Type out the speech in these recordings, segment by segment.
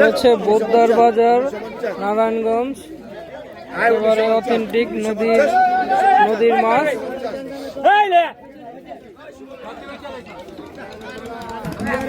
হচ্ছে বোদ্দার বাজার নারায়ণগঞ্জ একেবারে অথেন্টিক নদীর নদীর মাছ।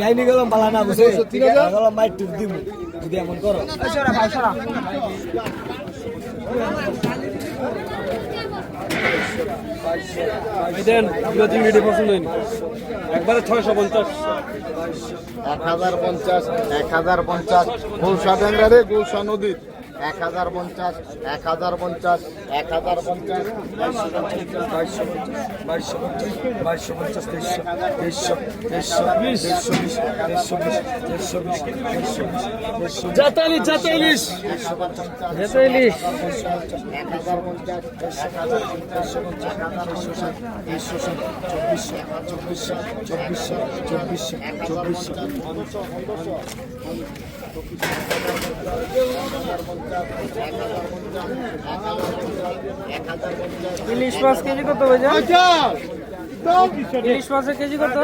গাইনি গেলাম পালা না বুঝে? গেলাম মাইট টুক দিব যদি এমন করো। একবারে ছয়শো পঞ্চাশ। এক হাজার পঞ্চাশ এক হাজার পঞ্চাশ। গুলশা ডেঙ্গারে রে গৌসা নদীর। এক হাজার পঞ্চাশ এক হাজার পঞ্চাশ এক হাজার পঞ্চাশ বাইশশো পঞ্চাশ বাইশশো পঞ্চাশ বাইশশো পঞ্চাশ তেইশশো তেইশশো তেইশশো তেইশশো বিশ তেইশশো বিশ তেইশশো বিশ তেইশশো বিশ তেইশশো জাতালিশ জাতালিশ একশো পঞ্চাশ জাতালিশ এক হাজার পঞ্চাশ তেইশশো পঞ্চাশ তেইশশো ষাট তেইশশো ষাট চব্বিশশো চব্বিশশো চব্বিশশো চব্বিশশো চব্বিশশো ইলিশ মাছ কেজি কত ইলিশ মাছের কেজি কত?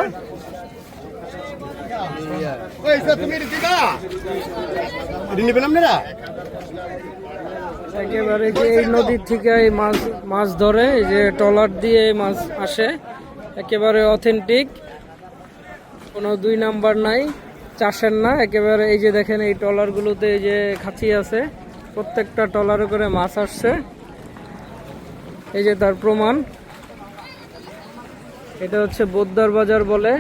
একেবারে যে এই নদীর থেকে এই মাছ মাছ ধরে এই যে ট্রলার দিয়ে মাছ আসে একেবারে অথেন্টিক কোনো দুই নাম্বার নাই চাষের না একেবারে এই যে দেখেন এই ট্রলারগুলোতে এই যে খাঁচি আছে। প্রত্যেকটা ট্রলারে করে মাছ আসছে। এই যে তার প্রমাণ। এটা হচ্ছে বোদ্দার বাজার বলে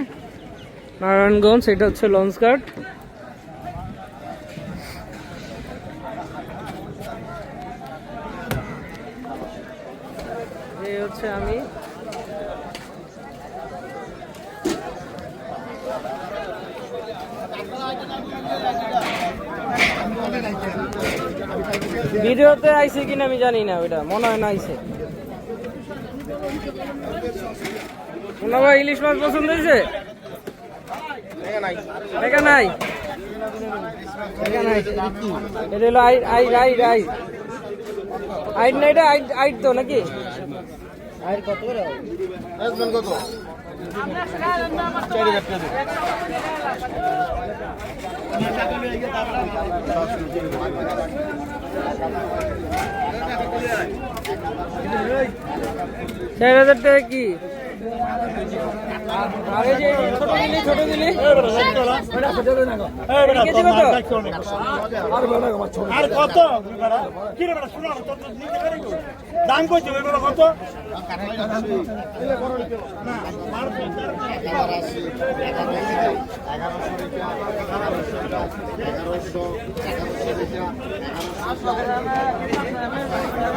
নারায়ণগঞ্জ, এটা হচ্ছে লঞ্চঘাট। এই হচ্ছে আমি। ভিডিওতে আইছে কিনা আমি জানি না ওইটা, মনে হয় না আইছে। শোনা ভাই, ইলিশ মাছ পছন্দ হয়েছে? নাই নাই। এটা হলো আইড আইড আইড আইড না এটা আইড আইড তো নাকি? কত করে? কত? চার হাজার টাকা কি?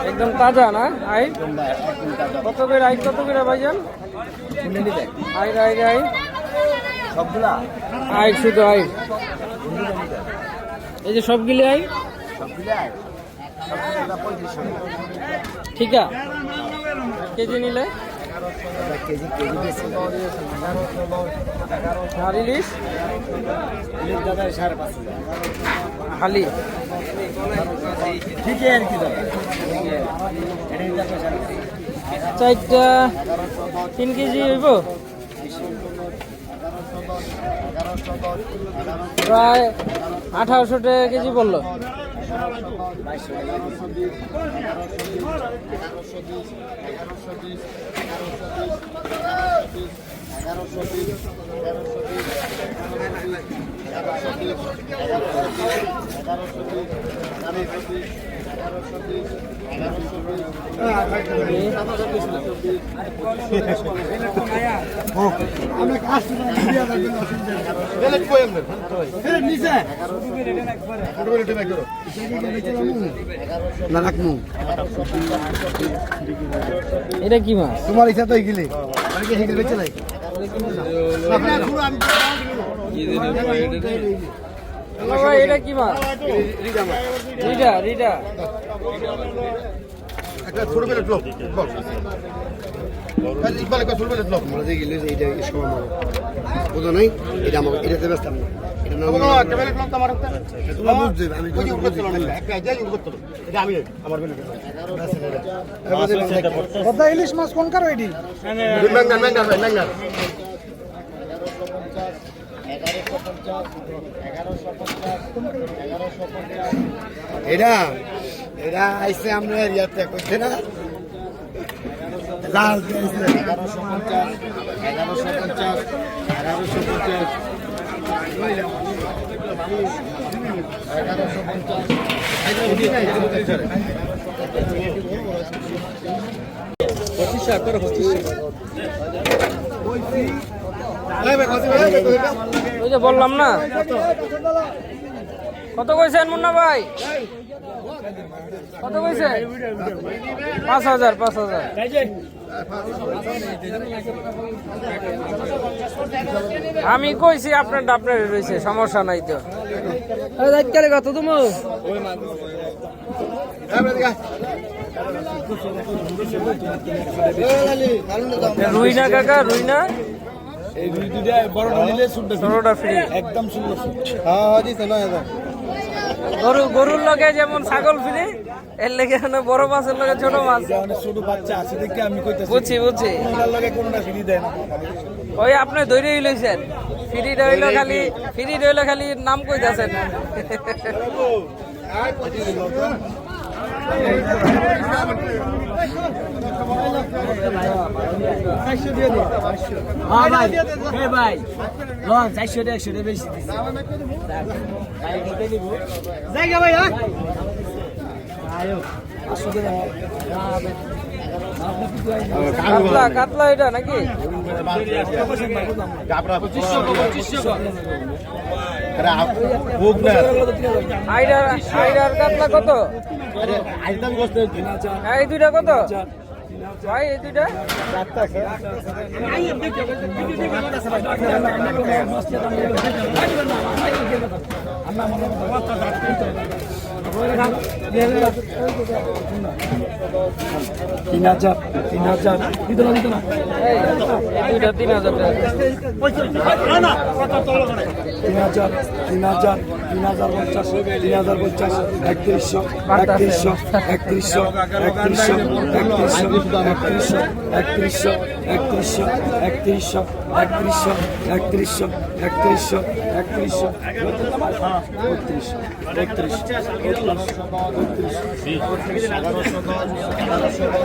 একদম তাজা না? আইড কত করে আইড কত করে ভাইজান? আইড আইড আইড সবগুলা? আইড শুধু আইড এই যে সবগুলি আইড সবগুলা সবগুলা ঠিক আছে। কেজি নিলে? কেজি কেজি বেশি। আর ইলিশ দাদা সাড়ে পাঁচ হাজার খালি আর কি দাদা চারটা। তিন কেজি হইব প্রায় আঠারোশো টাকা কেজি না রাখমু এটা কি মাছ তোমার ইচ্ছা তো গেলে বেঁচে নাই এটা কি মাছ রিডা রিডা একটা ছোট বেলা ব্লক ব্লক ইলিশ মাছ কোন কার এটা এটা আইসে আমরা ইয়াতে কইছে না এগারোশো পঞ্চাশ এগারোশো পঞ্চাশ এগারোশো পঞ্চাশ এগারোশো পঞ্চাশ ওই যে বললাম না। কত কইছেন মুন্না ভাই? কত কইছেন পাঁচ হাজার পাঁচ হাজার। আমি কইছি আপনার আপনার রয়েছে সমস্যা নাই তো। কত তুমি? রুই না কাকা রুই না এই দুই দুইটা বড় নিলে শুনতে ষোলোটা ফ্রি একদম শুনলো হ্যাঁ দিছে না এটা গরু গরুর লগে যেমন ছাগল ফ্রি এর লেগে বড় মাছের লগে ছোট মাছ। ছোট বাচ্চা আছে দেখে আমি কইতেছি বুঝছি বুঝছি। লগে কোনটা ফ্রি দেয় না? ওই আপনি ধৈর্যই লইছেন। ফ্রি রইল খালি ফ্রি রইল খালি নাম কইতাছেন। কাতলা এটা নাকি? কাতলা কত? এই দুইটা কত? ভাই এই দুইটা? তিন হাজার তিন হাজার। দিত না দিত না দুইটা তিন হাজার টাকা। না কত তল করে তিন হাজার তিন হাজার তিন হাজার পঞ্চাশ তিন হাজার পঞ্চাশ একত্রিশশো একত্রিশশো একত্রিশশো একত্রিশশো একত্রিশশো একত্রিশশো একত্রিশশো একত্রিশশো একত্রিশশো একত্রিশশো একত্রিশশো একত্রিশশো একত্রিশশো বত্রিশ বত্রিশ বত্রিশ